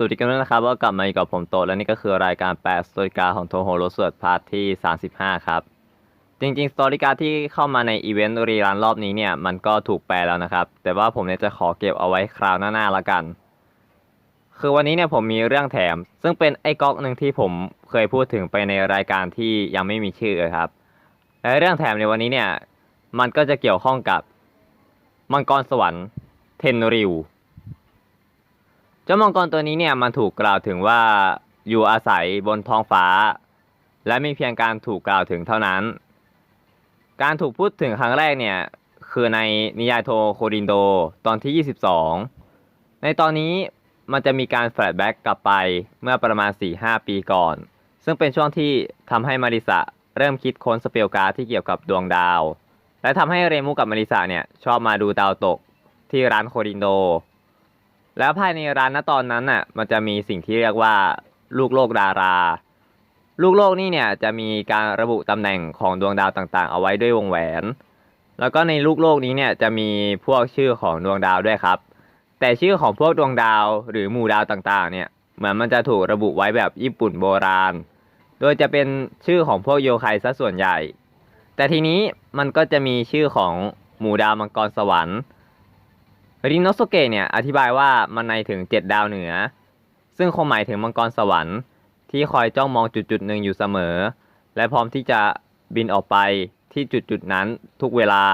สวัสดีกันด้วยนะครับว่ากลับมาอีกกับผมโตและนี่ก็คือรายการแปลสตอริกาของโทโฮโรสวดพาร์ทที่ 35 ครับ จริงๆสตอริกาที่เข้ามาในอีเวนต์รีรันรอบนี้เนี่ย มันก็ถูกแปลแล้วนะครับ แต่ว่าผมเนี่ยจะขอเก็บเอาไว้คราวหน้าๆละกัน คือวันนี้เนี่ยผมมีเรื่องแถม ซึ่งเป็นไอ้ก๊อกหนึ่งที่ผมเคยพูดถึงไปในรายการที่ยังไม่มีชื่อเลยครับและเรื่องแถมในวันนี้เนี่ยมันก็จะเกี่ยวข้องกับมังกรสวรรค์เทนริว เจ้ามังกรตัวนี้เนี่ยมันถูกกล่าวถึงว่าอยู่อาศัยบนท้องฟ้า และมีเพียงการถูกกล่าวถึงเท่านั้น การถูกพูดถึงครั้งแรกเนี่ยคือในนิยายโทโคดินโดตอนที่ 22 ในตอนนี้มันจะมีการแฟลชแบ็กกลับไปเมื่อประมาณ 4-5 ปีก่อน ซึ่งเป็นช่วงที่ทำให้มาริสะเริ่มคิดค้นสเปลการ์ดที่เกี่ยวกับดวงดาว และทำให้เรมูกับมาริสะเนี่ยชอบมาดูดาวตกที่ร้านโคดินโด แล้วภายในร้านณตอนนั้นน่ะ มันจะมีสิ่งที่เรียกว่าลูกโลกดารา ลูกโลกนี่เนี่ยจะมีการระบุตำแหน่งของดวงดาวต่างๆ เอาไว้ด้วยวงแหวน แล้วก็ในลูกโลกนี้เนี่ยจะมีพวกชื่อของดวงดาวด้วยครับ แต่ชื่อของพวกดวงดาวหรือหมู่ดาวต่างๆ เนี่ยเหมือนมันจะถูกระบุไว้แบบญี่ปุ่นโบราณ โดยจะเป็นชื่อของพวกโยไคซะส่วนใหญ่ แต่ทีนี้มันก็จะมีชื่อของหมู่ดาวมังกรสวรรค์ รินโนโสเกะเนี่ยอธิบายว่ามันในถึง7ดดาวเหนือ ซึ่งคงหมายถึงมังกรสวรรค์ ที่คอยจ้องมองจุดจุดหนึ่งอยู่เสมอ และพร้อมที่จะบินออกไปที่จุดจุดนั้นทุกเวลา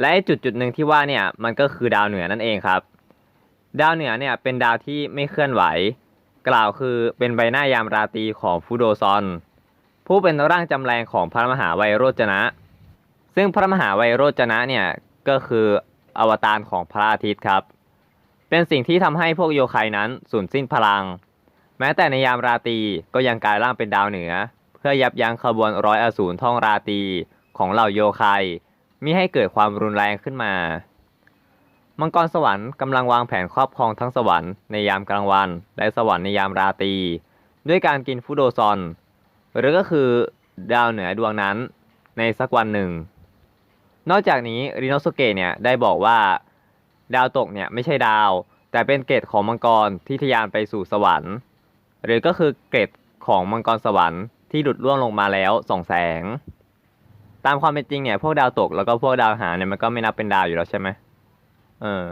และจุดจุดหนึ่งที่ว่าเนี่ยมันก็คือดาวเหนือนั่นเองครับ ดาวเหนือเนี่ยเป็นดาวที่ไม่เคลื่อนไหว กล่าวคือเป็นใบหน้ายามราตรีของฟูโดซอน ผู้เป็นร่างจำแรงของพระมหาไวยโรจนะ ซึ่งพระมหาไวยโรจนะเนี่ยก็คือ อวตารของพระอาทิตย์ครับ เป็นสิ่งที่ทำให้พวกโยไคนั้นสูญสิ้นพลัง แม้แต่ในยามราตรีก็ยังกลายร่างเป็นดาวเหนือ เพื่อยับยั้งขบวนร้อยอสูรท่องราตรีของเหล่าโยไคมิให้เกิดความรุนแรงขึ้นมา มังกรสวรรค์กำลังวางแผนครอบครองทั้งสวรรค์ในยามกลางวัน และสวรรค์ในยามราตรีด้วยการกินฟุโดซอน หรือก็คือดาวเหนือดวงนั้นในสักวันหนึ่ง นอกจากนี้ริโนสุเกะเนี่ยได้บอกว่าดาวตกเนี่ยไม่ใช่ดาว แต่เป็นเกรดของมังกรที่ทะยานไปสู่สวรรค์ หรือก็คือเกรดของมังกรสวรรค์ที่หลุดล่วงลงมาแล้วส่องแสง ตามความเป็นจริงเนี่ยพวกดาวตกแล้วก็พวกดาวหางเนี่ยมันก็ไม่นับเป็นดาวอยู่แล้วใช่ไหมเออ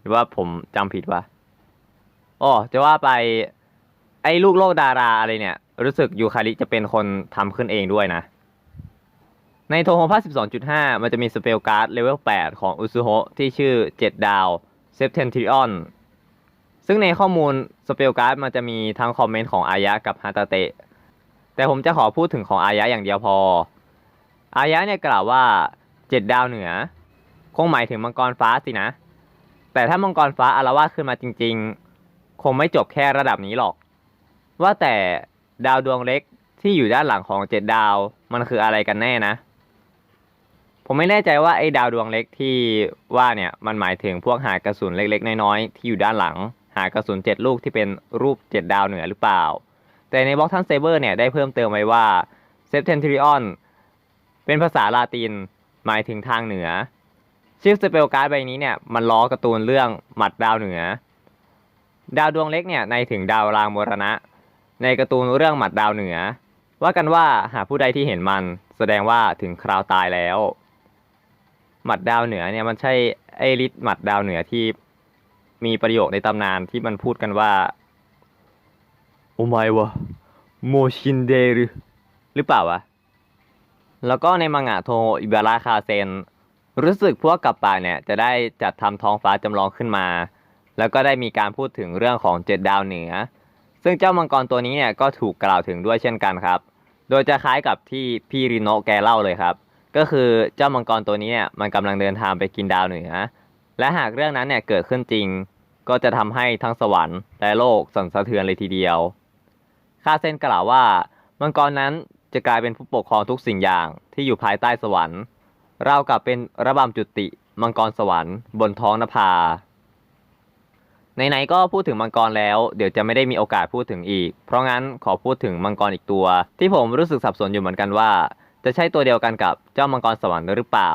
หรือว่าผมจำผิดวะอ๋อจะว่าไปไอ้ลูกโลกดาราอะไรเนี่ย รู้สึกยูคาริจะเป็นคนทำขึ้นเองด้วยนะ ในโทโฮพา12.5 มันจะมีสเปลการ์ดเลเวล 8 ของอุซุโฮที่ชื่อ 7 ดาวเซปเทนทริออนซึ่งในข้อมูลสเปลการ์ดมันจะมีทั้งคอมเมนต์ของอายะกับฮาตาเตะ แต่ผมจะขอพูดถึงของอายะอย่างเดียวพอ อายะเนี่ยกล่าวว่า 7 ดาวเหนือ คงหมายถึงมังกรฟ้าสินะ แต่ถ้ามังกรฟ้าอารวาสขึ้นมาจริง ๆ คงไม่จบแค่ระดับนี้หรอก ว่าแต่ดาวดวงเล็กที่อยู่ด้านหลังของเจ็ดดาวมันคืออะไรกันแน่นะ ผมไม่แน่ใจว่าไอ้ดาวดวงเล็กที่ว่าเนี่ยมันหมายถึงพวกหากระสุนเล็กๆ น้อยๆ ที่อยู่ด้านหลัง หากระสุนเจ็ดลูกที่เป็นรูปเจ็ดดาวเหนือหรือเปล่า แต่ในบล็อกทันเซเบอร์เนี่ยได้เพิ่มเติมไว้ว่าเซปเทนทริออนเป็นภาษาลาตินหมายถึงทางเหนือ ชื่อสเปลการ์ดใบนี้เนี่ยมันล้อการ์ตูนเรื่องหมัดดาวเหนือ ดาวดวงเล็กเนี่ยในถึงดาวรางมรณะ ในการ์ตูนเรื่องหมัดดาวเหนือ ว่ากันว่าหากผู้ใดที่เห็นมันแสดงว่าถึงคราวตายแล้ว หมัดดาวเหนือเนี่ยมันใช่ไอฤทธิ์หมัดดาวเหนือที่มีประโยคในตำนานที่มันพูดกันว่าโอไมวะโมชินเดรุหรือเปล่าวะ แล้วก็ในมังงะโทอิบาราคาเซน รู้สึกพวกกับป่าเนี่ย จะได้จัดทำท้องฟ้าจำลองขึ้นมา แล้วก็ได้มีการพูดถึงเรื่องของเจ็ดดาวเหนือ ซึ่งเจ้ามังกรตัวนี้เนี่ยก็ถูกกล่าวถึงด้วยเช่นกันครับ โดยจะคล้ายกับที่พี่ริโนแกเล่าเลยครับ ก็คือเจ้ามังกรตัวนี้เนี่ยมันกำลังเดินทางไปกินดาวเหนือ และหากเรื่องนั้นเนี่ยเกิดขึ้นจริง ก็จะทำให้ทั้งสวรรค์และโลกสั่นสะเทือนเลยทีเดียวคาเซนกล่าวว่า มังกรนั้นจะกลายเป็นผู้ปกครองทุกสิ่งอย่างที่อยู่ภายใต้สวรรค์ราวกับเป็นระบำจุติมังกรสวรรค์บนท้องนภาไหนๆก็พูดถึงมังกรแล้ว เดี๋ยวจะไม่ได้มีโอกาสพูดถึงอีก เพราะงั้นขอพูดถึงมังกรอีกตัว ที่ผมรู้สึกสับสนอยู่เหมือนกันว่า จะใช่ตัวเดียวกันกับเจ้ามังกรสวรรค์หรือเปล่า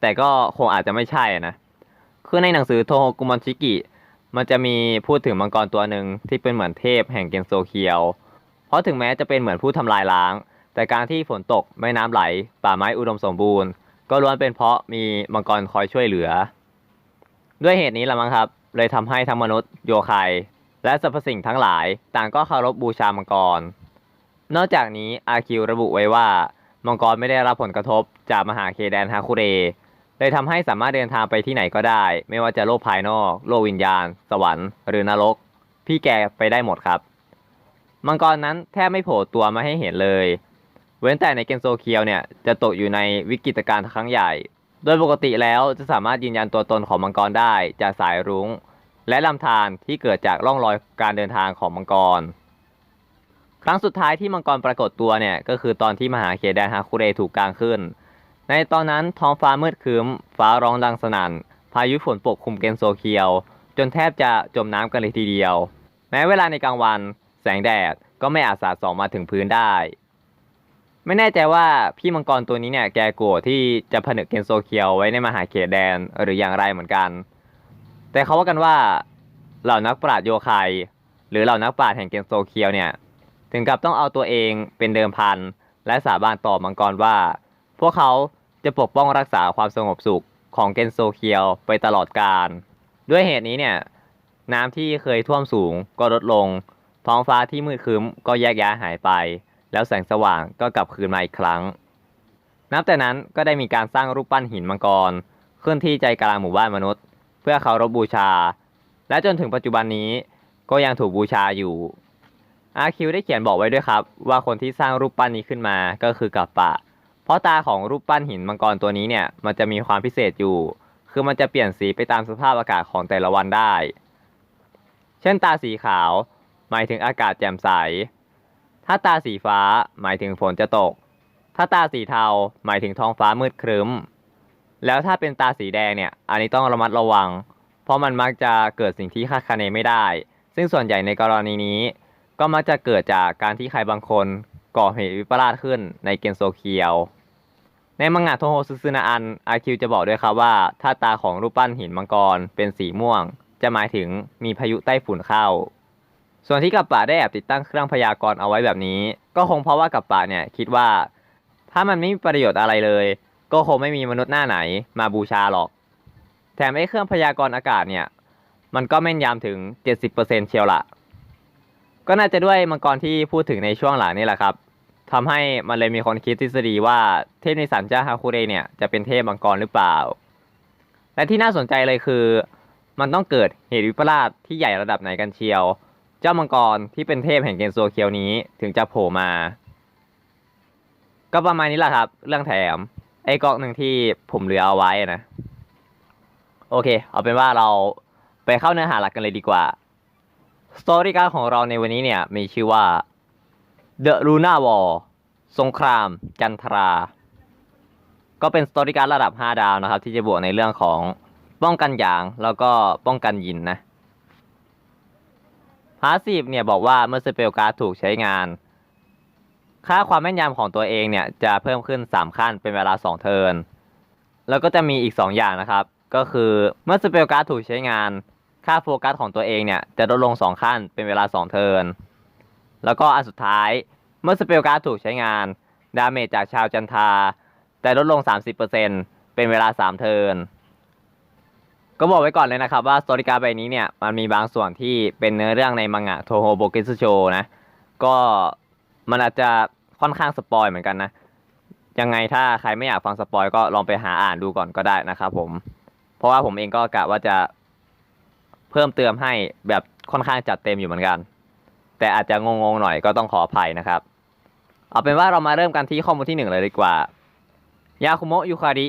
แต่ก็คงอาจจะไม่ใช่นะ คือในหนังสือโทโฮกุมอนชิกิ มันจะมีพูดถึงมังกรตัวหนึ่งที่เป็นเหมือนเทพแห่งเกนโซเคียว เพราะถึงแม้จะเป็นเหมือนผู้ทำลายล้าง แต่การที่ฝนตกแม่น้ำไหล ป่าไม้อุดมสมบูรณ์ ก็ล้วนเป็นเพราะมีมังกรคอยช่วยเหลือ ด้วยเหตุนี้ละมั้งครับ เลยทำให้ทั้งมนุษย์โยคายและสรรพสิ่งทั้งหลายต่างก็เคารพบูชามังกร นอกจากนี้อาคิวระบุไว้ว่า มังกรไม่ได้รับผลกระทบจากมหาเคแดนฮาคุเรเลยทำให้สามารถเดินทางไปที่ไหนก็ได้ ไม่ว่าจะโลกภายนอก โลกวิญญาณ สวรรค์ หรือนรก พี่แกไปได้หมดครับ มังกรนั้นแทบไม่โผล่ตัวมาให้เห็นเลย เว้นแต่ในเกนโซเคียวเนี่ยจะตกอยู่ในวิกฤตการณ์ครั้งใหญ่ โดยปกติแล้วจะสามารถยืนยันตัวตนของมังกรได้จากสายรุ้ง และลำธารที่เกิดจากร่องรอยการเดินทางของมังกร ครั้งสุดท้ายที่มังกรปรากฏตัวเนี่ยก็คือตอนที่มหาเขตแดนฮาคุเรถูกกลางขึ้น ในตอนนั้นท้องฟ้ามืดครึ้ม ฟ้าร้องดังสนั่น พายุฝนปกคลุมเกนโซเคียว จนแทบจะจมน้ำกันเลยทีเดียว แม้เวลาในกลางวัน แสงแดดก็ไม่อาจสาดส่องมาถึงพื้นได้ ไม่แน่ใจว่าพี่มังกรตัวนี้เนี่ยแกโกรธที่จะผนึกเกนโซเคียวไว้ในมหาเขตแดนหรืออย่างไรเหมือนกัน แต่เขาว่ากันว่าเหล่านักปราชญ์โยคายหรือเหล่านักปราชญ์แห่งเกนโซเคียวเนี่ย ถึงกับต้องเอาตัวเองเป็นเดิมพัน และสาบานต่อมังกรว่า พวกเขาจะปกป้องรักษาความสงบสุขของเกนโซเคียวไปตลอดกาลด้วยเหตุนี้เนี่ยน้ำที่เคยท่วมสูงก็ลดลง ท้องฟ้าที่มืดครึ้มก็แยกย้ายหายไป แล้วแสงสว่างก็กลับคืนมาอีกครั้ง นับแต่นั้นก็ได้มีการสร้างรูปปั้นหินมังกรขึ้นที่ใจกลางหมู่บ้านมนุษย์ เพื่อเคารพบูชา และจนถึงปัจจุบันนี้ก็ยังถูกบูชาอยู่ อาคิวได้เขียนบอกไว้ด้วยครับ ว่าคนที่สร้างรูปปั้นนี้ขึ้นมาก็คือกัปปะ เพราะตาของรูปปั้นหินมังกรตัวนี้เนี่ยมันจะมีความพิเศษอยู่ คือมันจะเปลี่ยนสีไปตามสภาพอากาศของแต่ละวันได้ เช่นตาสีขาว หมายถึงอากาศแจ่มใส ถ้าตาสีฟ้าหมายถึงฝนจะตก ถ้าตาสีเทาหมายถึงท้องฟ้ามืดครึ้ม แล้วถ้าเป็นตาสีแดงเนี่ยอันนี้ต้องระมัดระวัง เพราะมันมักจะเกิดสิ่งที่คาดคะเนไม่ได้ ซึ่งส่วนใหญ่ในกรณีนี้ ก็มักจะเกิดจากการที่ใครบางคนก่อเหตุวิปลาสขึ้นในเกนโซเคียว ในมังงะโทโฮซึซึนาอันอาคิวจะบอกด้วยครับว่า ถ้าตาของรูปปั้นหินมังกรเป็นสีม่วง จะหมายถึงมีพายุใต้ฝุ่นเข้า ส่วนที่กัปปะได้แอบติดตั้งเครื่องพยากรณ์เอาไว้แบบนี้ ก็คงเพราะว่ากัปปะเนี่ยคิดว่า ถ้ามันไม่มีประโยชน์อะไรเลย ก็คงไม่มีมนุษย์หน้าไหนมาบูชาหรอก แถมไอ้เครื่องพยากรณ์อากาศเนี่ย มันก็แม่นยำถึง 70%เชียวล่ะ ก็น่าจะด้วยมังกรที่พูดถึงในช่วงหลังนี่แหละครับทำให้มันเลยมีคนคิดทฤษฎีว่าเทพในสันเจ้าฮาคุเรเนี่ยจะเป็นเทพมังกรหรือเปล่า และที่น่าสนใจเลยคือ มันต้องเกิดเหตุวิปลาสที่ใหญ่ระดับไหนกันเชียว เจ้ามังกรที่เป็นเทพแห่งเกนโซเคียวนี้ถึงจะโผล่มา ก็ประมาณนี้แหละครับ เรื่องแถม ไอ้กอกหนึ่งที่ผมเหลือเอาไว้นะ โอเค เอาเป็นว่าเราไปเข้าเนื้อหาหลักกันเลยดีกว่า สตอรี่การ์ดของเราในวันนี้เนี่ยมีชื่อว่า The Luna War สงคราม จันทรา ก็เป็นสตอรี่การ์ดระดับ 5 ดาวนะครับ ที่จะบวกในเรื่องของป้องกันหยางแล้วก็ป้องกันยินนะพาสซีฟเนี่ยบอกว่าเมื่อสเปลการ์ดถูกใช้งาน ค่าความแม่นยำของตัวเองเนี่ยจะเพิ่มขึ้น 3 ขั้นเป็นเวลา 2 เทิร์นแล้วก็จะมีอีก 2 อย่างนะครับ ก็คือเมื่อสเปลการ์ดถูกใช้งาน ค่าโฟกัสของตัวเองเนี่ยจะลดลง 2 ขั้นเป็นเวลา 2 เทิร์น แล้วก็อันสุดท้ายเมื่อสเปลการ์ดถูกใช้งาน ดาเมจจากชาวจันทาแต่ลดลง 30%เป็นเวลา 3 เทิร์น ก็บอกไว้ก่อนเลยนะครับว่าสตอริการ์ใบนี้เนี่ยมันมีบางส่วนที่เป็นเนื้อเรื่องในมังงะโทโฮโบกิสโชนะ ก็มันอาจจะค่อนข้างสปอยเหมือนกันนะ ยังไงถ้าใครไม่อยากฟังสปอยก็ลองไปหาอ่านดูก่อนก็ได้นะครับผม เพราะว่าผมเองก็กะว่าจะ พิ่มเติมให้แบบค่อนข้างจัดเต็มอยู่เหมือนกัน แต่อาจจะงงๆหน่อยก็ต้องขออภัยนะครับ เอาเป็นว่าเรามาเริ่มกันที่ข้อมูลที่หนึ่งเลยดีกว่า ยาคุโมะยูคาริ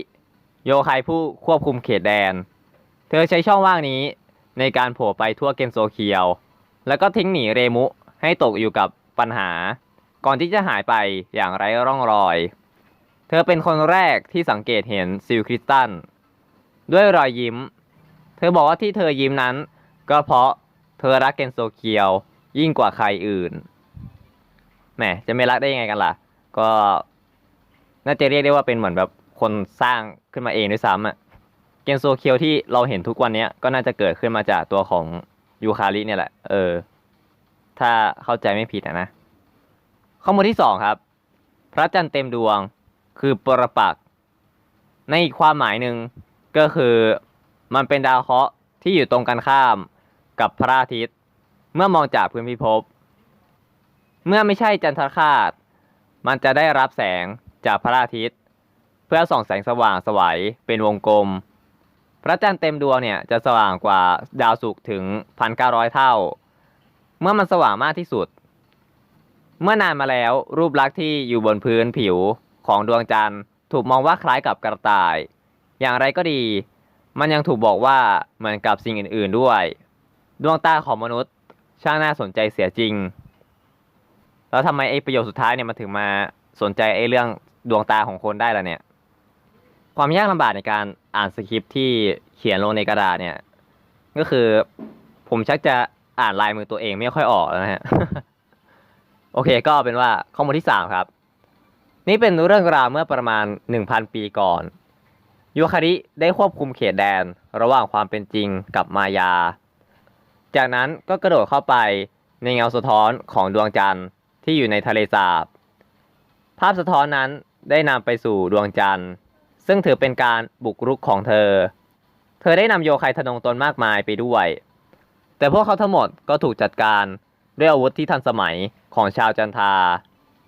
โยคายผู้ควบคุมเขตแดน เธอใช้ช่องว่างนี้ในการโผล่ไปทั่วเกนโซเคียว แล้วก็ทิ้งหนีเรมุให้ตกอยู่กับปัญหา ก่อนที่จะหายไปอย่างไร้ร่องรอย เธอเป็นคนแรกที่สังเกตเห็นซิลคริสตันด้วยรอยยิ้ม เธอบอกว่าที่เธอยิ้มนั้น ก็เพราะเธอรักเกนโซเคียวยิ่งกว่าใครอื่น แหม จะไม่รักได้ยังไงกันล่ะ ก็น่าจะเรียกได้ว่าเป็นเหมือนแบบคนสร้างขึ้นมาเองด้วยซ้ำอะเกนโซเคียวที่เราเห็นทุกวันนี้ก็น่าจะเกิดขึ้นมาจากตัวของยูคาริเนี่ยแหละ เออ ถ้าเข้าใจไม่ผิดนะ ข้อมูลที่สองครับ พระจันทร์เต็มดวงคือปรปักษ์ในความหมายหนึ่งก็คือมันเป็นดาวเคราะห์ที่อยู่ตรงกันข้าม กับพระอาทิตย์ เมื่อมองจากพื้นพิภพ เมื่อไม่ใช่จันทรคาสมันจะได้รับแสงจากพระอาทิตย์ เพื่อส่องแสงสว่างสวัยเป็นวงกลม พระจันทร์เต็มดวงเนี่ยจะสว่างกว่าดาวศุกร์ถึง 1,900 เท่า เมื่อมันสว่างมากที่สุด เมื่อนานมาแล้วรูปลักษณ์ที่อยู่บนพื้นผิวของดวงจันทร์ถูกมองว่าคล้ายกับกระต่าย อย่างไรก็ดี มันยังถูกบอกว่าเหมือนกับสิ่งอื่น ๆด้วย ดวงตาของมนุษย์ ช่างน่าสนใจเสียจริง แล้วทำไมไอ้ประโยคสุดท้ายเนี่ยมันถึงมาสนใจไอ้เรื่องดวงตาของคนได้ล่ะเนี่ย ความยากลำบากในการอ่านสคริปที่เขียนลงในกระดาษเนี่ย ก็คือผมชักจะอ่านลายมือตัวเองไม่ค่อยออกแล้วนะฮะ โอเคก็เป็นว่าข้อมูลที่สามครับ นี่เป็นเรื่องราวเมื่อประมาณ1,000ปีก่อนยูคาริได้ควบคุมเขตแดน ระหว่างความเป็นจริงกับมายา จากนั้นก็กระโดดเข้าไปในเงาสะท้อนของดวงจันทร์ที่อยู่ในทะเลสาบ ภาพสะท้อนนั้นได้นำไปสู่ดวงจันทร์ ซึ่งถือเป็นการบุกรุกของเธอ เธอได้นำโยคัยทนงตนมากมายไปด้วย แต่พวกเขาทั้งหมดก็ถูกจัดการด้วยอาวุธที่ทันสมัยของชาวจันทา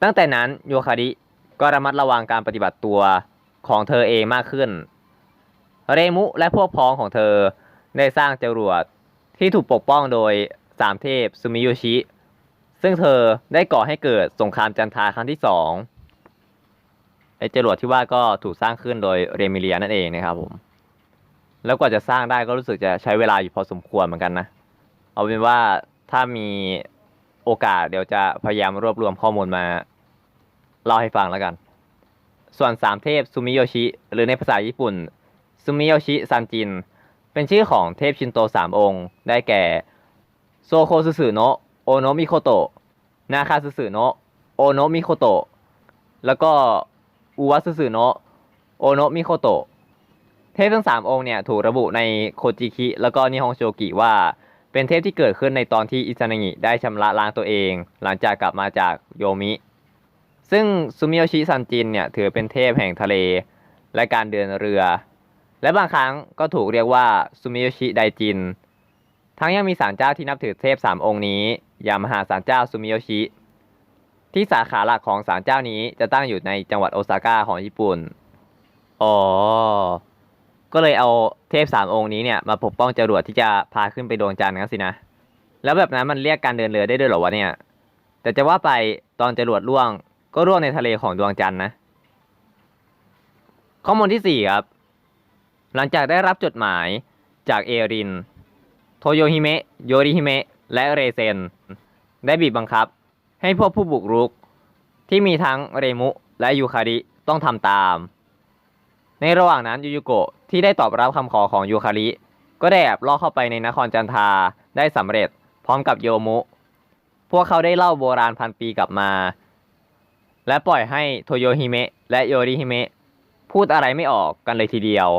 ตั้งแต่นั้นโยคาริก็ระมัดระวังการปฏิบัติตัวของเธอเองมากขึ้น เรมุและพวกพ้องของเธอได้สร้างจรวด ที่ถูกปกป้องโดยสามเทพซูมิโยชิ ซึ่งเธอได้ก่อให้เกิดสงครามจันทาครั้งที่สองไอ้จรวดที่ว่าก็ถูกสร้างขึ้นโดยเรมิเลียนั่นเองนะครับผม แล้วกว่าจะสร้างได้ก็รู้สึกจะใช้เวลาอยู่พอสมควรเหมือนกันนะ เอาเป็นว่าถ้ามีโอกาสเดี๋ยวจะพยายามรวบรวมข้อมูลมาเล่าให้ฟังแล้วกัน ส่วนสามเทพซูมิโยชิ หรือในภาษาญี่ปุ่นซูมิโยชิซันจิน เป็นชื่อของเทพชินโตสามองค์ ได้แก่โซโคสุสึโนะโอโนมิโคโตะนาคาสุสึโนะโอโนมิโคโตะแล้วก็อุวะสุสึโนะโอโนมิโคโตะเทพทั้งสามองค์เนี่ยถูกระบุในโคจิคิ แล้วก็นิฮงโชกิว่าเป็นเทพที่เกิดขึ้นในตอนที่อิซานางิได้ชำระล้างตัวเอง หลังจากกลับมาจากโยมิ ซึ่งซูมิโยชิซันจินเนี่ยถือเป็นเทพแห่งทะเล และการเดินเรือ และบางครั้งก็ถูกเรียกว่าซูมิโยชิไดจิน ทั้งยังมีศาลเจ้าที่นับถือเทพสามองค์นี้อย่างมหาศาลเจ้าซูมิโยชิ ที่สาขาหลักของศาลเจ้านี้จะตั้งอยู่ในจังหวัดโอซาก้าของญี่ปุ่น อ๋อ ก็เลยเอาเทพสามองค์นี้เนี่ยมาปกป้องจรวดที่จะพาขึ้นไปดวงจันทร์กันสินะ แล้วแบบนั้นมันเรียกการเดินเรือได้ด้วยเหรอวะเนี่ย แต่จะว่าไปตอนจรวดล่วง ก็ร่วงในทะเลของดวงจันทร์นะ ข้อมูลที่สี่ครับ หลังจากได้รับจดหมายจากเอริน โทโยฮิเมะ โยริฮิเมะ และเรเซน ได้บีบบังคับ ให้พวกผู้บุกรุก ที่มีทั้งเรมุและยูคาริต้องทำตาม ในระหว่างนั้นยูยุโกะที่ได้ตอบรับคำขอของยูคาริ ก็ได้แอบล่อเข้าไปในนครจันทาได้สำเร็จพร้อมกับโยมุ พวกเขาได้เล่าโบราณพันปีกลับมา และปล่อยให้โทโยฮิเมะและโยริฮิเมะพูดอะไรไม่ออกกันเลยทีเดียว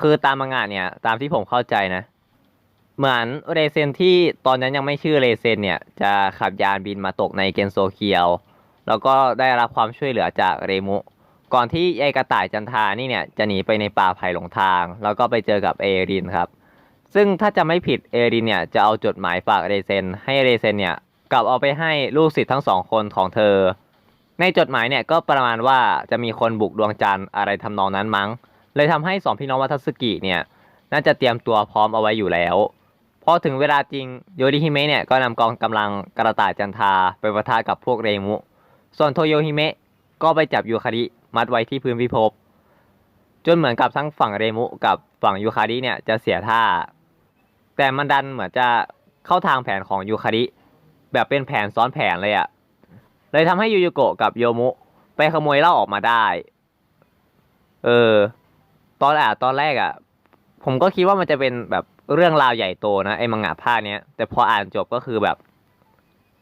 คือตามมังงะเนี่ย ตามที่ผมเข้าใจนะ เหมือนเรเซนที่ตอนนั้นยังไม่ชื่อเรเซนเนี่ย จะขับยานบินมาตกในเกนโซเคียว แล้วก็ได้รับความช่วยเหลือจากเรมุ ก่อนที่ไอกระต่ายจันทานี่เนี่ยจะหนีไปในป่าไผ่หลงทาง แล้วก็ไปเจอกับเอรินครับ ซึ่งถ้าจะไม่ผิดเอรินเนี่ยจะเอาจดหมายฝากเรเซนให้เรเซนเนี่ยกลับเอาไปให้ลูกศิษย์ทั้งสองคนของเธอ ในจดหมายเนี่ยก็ประมาณว่าจะมีคนบุกดวงจันทร์อะไรทำนองนั้นมั้ง เลยทำให้สองพี่น้องวัตสึกิเนี่ยน่าจะเตรียมตัวพร้อมเอาไว้อยู่แล้วพอถึงเวลาจริงโยริฮิเมะเนี่ยก็นำกองกำลังกระต่ายจันทาไปประทะกับพวกเรมุ ส่วนโทโยฮิเมะก็ไปจับยูคาริมัดไว้ที่พื้นพิภพจนเหมือนกับทั้งฝั่งเรมุกับฝั่งยูคาริเนี่ยจะเสียท่า แต่มันดันเหมือนจะเข้าทางแผนของยูคาริแบบเป็นแผนซ้อนแผนเลยอะเลยทำให้ยูยุโกะกับโยมุ ไปขโมยเหล้าออกมาได้ เออ ตอนอะตอนแรกอะ ผมก็คิดว่ามันจะเป็นแบบเรื่องราวใหญ่โตนะไอ้มังงะภาคเนี้ยแต่พออ่านจบก็คือแบบ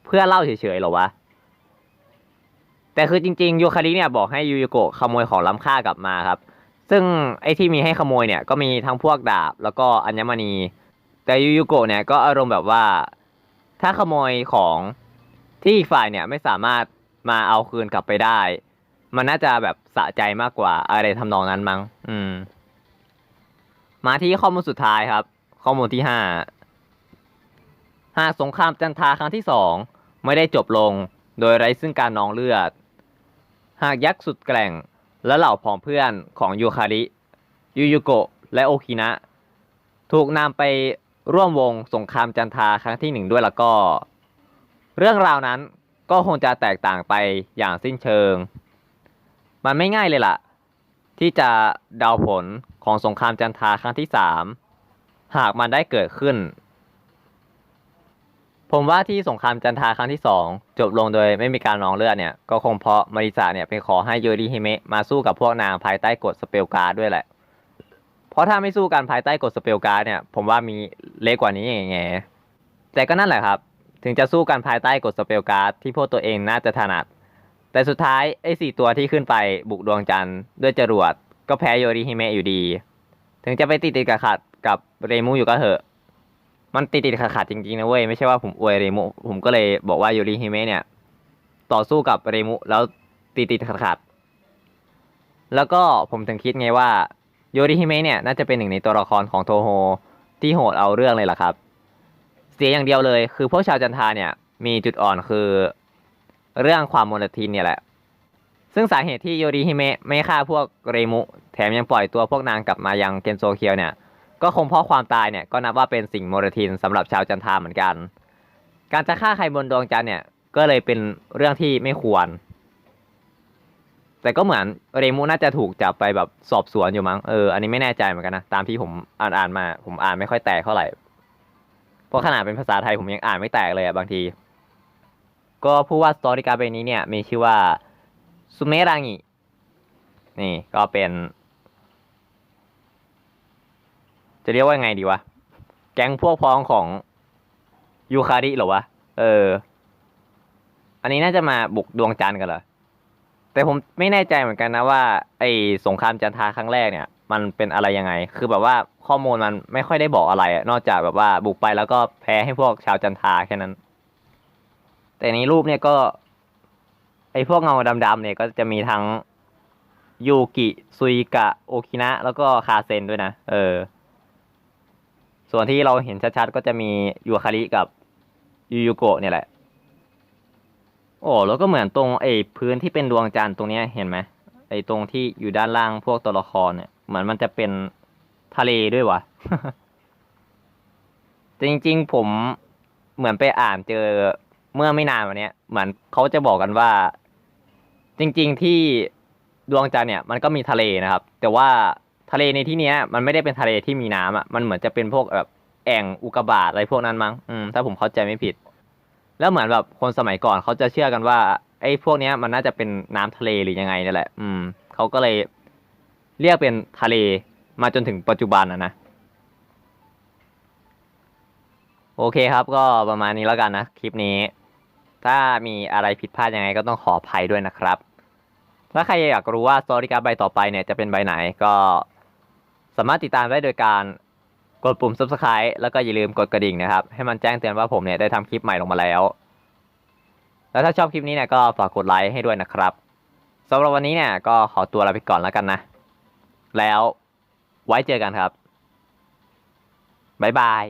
เพื่อเล่าเฉยๆหรอวะแต่คือจริงๆยูคาริเนี่ยบอกให้ยูยุโกะขโมยของล้ำค่ากลับมาครับ ซึ่งไอ้ที่มีให้ขโมยเนี่ยก็มีทั้งพวกดาบ แล้วก็อัญมณี แต่ยูยูโกะเนี่ยก็อารมณ์แบบว่า ถ้าขโมยของที่อีกฝ่ายเนี่ยไม่สามารถมาเอาคืนกลับไปได้ มันน่าจะแบบสะใจมากกว่า อะไรทำนองนั้นมั้ง อืม มาที่ข้อมูลสุดท้ายครับ ข้อมูลที่ห้าหากสงครามจันทาครั้งที่สองไม่ได้จบลง โดยไร้ซึ่งการนองเลือด หากยักษ์สุดแกร่ง และเหล่าผองเพื่อนของยูคาริยูยูโกะและโอคินะ ถูกนำไปร่วมวงสงครามจันทาครั้งที่หนึ่งด้วยแล้วก็ เรื่องราวนั้นก็คงจะแตกต่างไปอย่างสิ้นเชิง มันไม่ง่ายเลยล่ะ ที่จะเดาผลของสงครามจันทาครั้งที่สามหากมันได้เกิดขึ้น ผมว่าที่สงครามจันทาครั้งที่สองจบลงโดยไม่มีการนองเลือดเนี่ย ก็คงเพราะมาริสาเนี่ยไปขอให้โยริฮิเมะมาสู้กับพวกนางภายใต้กฎสเปลการ์ดด้วยแหละ เพราะถ้าไม่สู้กันภายใต้กฎสเปลการ์ดเนี่ย ผมว่ามีเล็กกว่านี้อย่างไงแต่ก็นั่นแหละครับ ถึงจะสู้กันภายใต้กฎสเปลการ์ดที่พวกตัวเองน่าจะถนัด แต่สุดท้ายไอ้สี่ตัวที่ขึ้นไปบุกดวงจันทร์ด้วยจรวด ก็แพ้โยริฮิเมะอยู่ดี ถึงจะไปติดติดขัดขัดกับเรมูอยู่ก็เถอะ มันติดติดขัดขัดจริงๆนะเว้ย ไม่ใช่ว่าผมอวยเรมูผมก็เลยบอกว่าโยริฮิเมะเนี่ย ต่อสู้กับเรมูแล้วติดติดขัดขัดแล้วก็ผมถึงคิดไงว่าโยริฮิเมะเนี่ยน่าจะเป็นหนึ่งในตัวละครของโทโฮที่โหดเอาเรื่องเลยล่ะครับ เสียอย่างเดียวเลยคือพวกชาวจันทาเนี่ยมีจุดอ่อนคือ เรื่องความมลทินเนี่ยแหละ ซึ่งสาเหตุที่โยริฮิเมะไม่ฆ่าพวกเรมุ แถมยังปล่อยตัวพวกนางกลับมายังเกนโซเคียวเนี่ย ก็คงเพราะความตายเนี่ยก็นับว่าเป็นสิ่งมลทินสำหรับชาวจันทาเหมือนกัน การจะฆ่าใครบนดวงจันทร์เนี่ยก็เลยเป็นเรื่องที่ไม่ควร แต่ก็เหมือนเรมุน่าจะถูกจับไปแบบสอบสวนอยู่มั้ง เออ อันนี้ไม่แน่ใจเหมือนกันนะ ตามที่ผมอ่านอ่านมา ผมอ่านไม่ค่อยแตกเท่าไหร่ เพราะขนาดเป็นภาษาไทยผมยังอ่านไม่แตกเลยอะบางที ก็ผู้ว่าสตอรี่การ์ดใบนี้เนี่ยมีชื่อว่าซูเมรังินี่ก็เป็น จะเรียกว่าไงดีวะ แก๊งพวกพ้องของยูคาริเหรอวะ เออ อันนี้น่าจะมาบุกดวงจันทร์กันเหรอ แต่ผมไม่แน่ใจเหมือนกันนะว่า ไอสงครามจันทราครั้งแรกเนี่ย มันเป็นอะไรยังไง คือแบบว่าข้อมูลมันไม่ค่อยได้บอกอะไร นอกจากแบบว่าบุกไปแล้วก็แพ้ให้พวกชาวจันทราแค่นั้น แต่ในรูปเนี่ยก็ ไอพวกเงาดำๆเนี่ยก็จะมีทั้งยูกิซุยกะ โอคินะ แล้วก็คาเซนด้วยนะ เออ ส่วนที่เราเห็นชัดๆ ก็จะมียูคาริกับยูยูโกะเนี่ยแหละ โอ้แล้วก็เหมือนตรงไอพื้นที่เป็นดวงจันทร์ตรงเนี้ยเห็นไหมไอตรงที่อยู่ด้านล่างพวกตัวละครเนี่ยเหมือนมันจะเป็นทะเลด้วยวะแต่จริง ๆ ผมเหมือนไปอ่านเจอ เมื่อไม่นานวันนี้เหมือนเขาจะบอกกันว่า จริง ๆที่ดวงจันทร์เนี่ยมันก็มีทะเลนะครับ แต่ว่าทะเลในที่เนี้ย มันไม่ได้เป็นทะเลที่มีน้ำอะมันเหมือนจะเป็นพวกแบบแอ่งอุกกาบาตอะไรพวกนั้นมั้งอืมถ้าผมเข้าใจไม่ผิด แล้วเหมือนแบบคนสมัยก่อนเขาจะเชื่อกันว่าไอ้พวกเนี้ยมันน่าจะเป็นน้ำทะเลหรือยังไงนี่แหละ อืมเขาก็เลยเรียกเป็นทะเลมาจนถึงปัจจุบันนะนะโอเคครับก็ประมาณนี้แล้วกันนะ คลิปนี้ ถ้ามีอะไรผิดพลาดยังไงก็ต้องขออภัยด้วยนะครับ ถ้าใครอยากรู้ว่าสตอรี่การ์ดใบต่อไปเนี่ยจะเป็นใบไหนก็สามารถติดตามได้โดยการกดปุ่ม subscribe แล้วก็อย่าลืมกดกระดิ่งนะครับ ให้มันแจ้งเตือนว่าผมเนี่ยได้ทำคลิปใหม่ลงมาแล้ว แล้วถ้าชอบคลิปนี้เนี่ยก็ฝากกดไลค์ให้ด้วยนะครับสำหรับวันนี้เนี่ยก็ขอตัวลาไปก่อนแล้วกันนะ แล้วไว้เจอกันครับบ๊ายบาย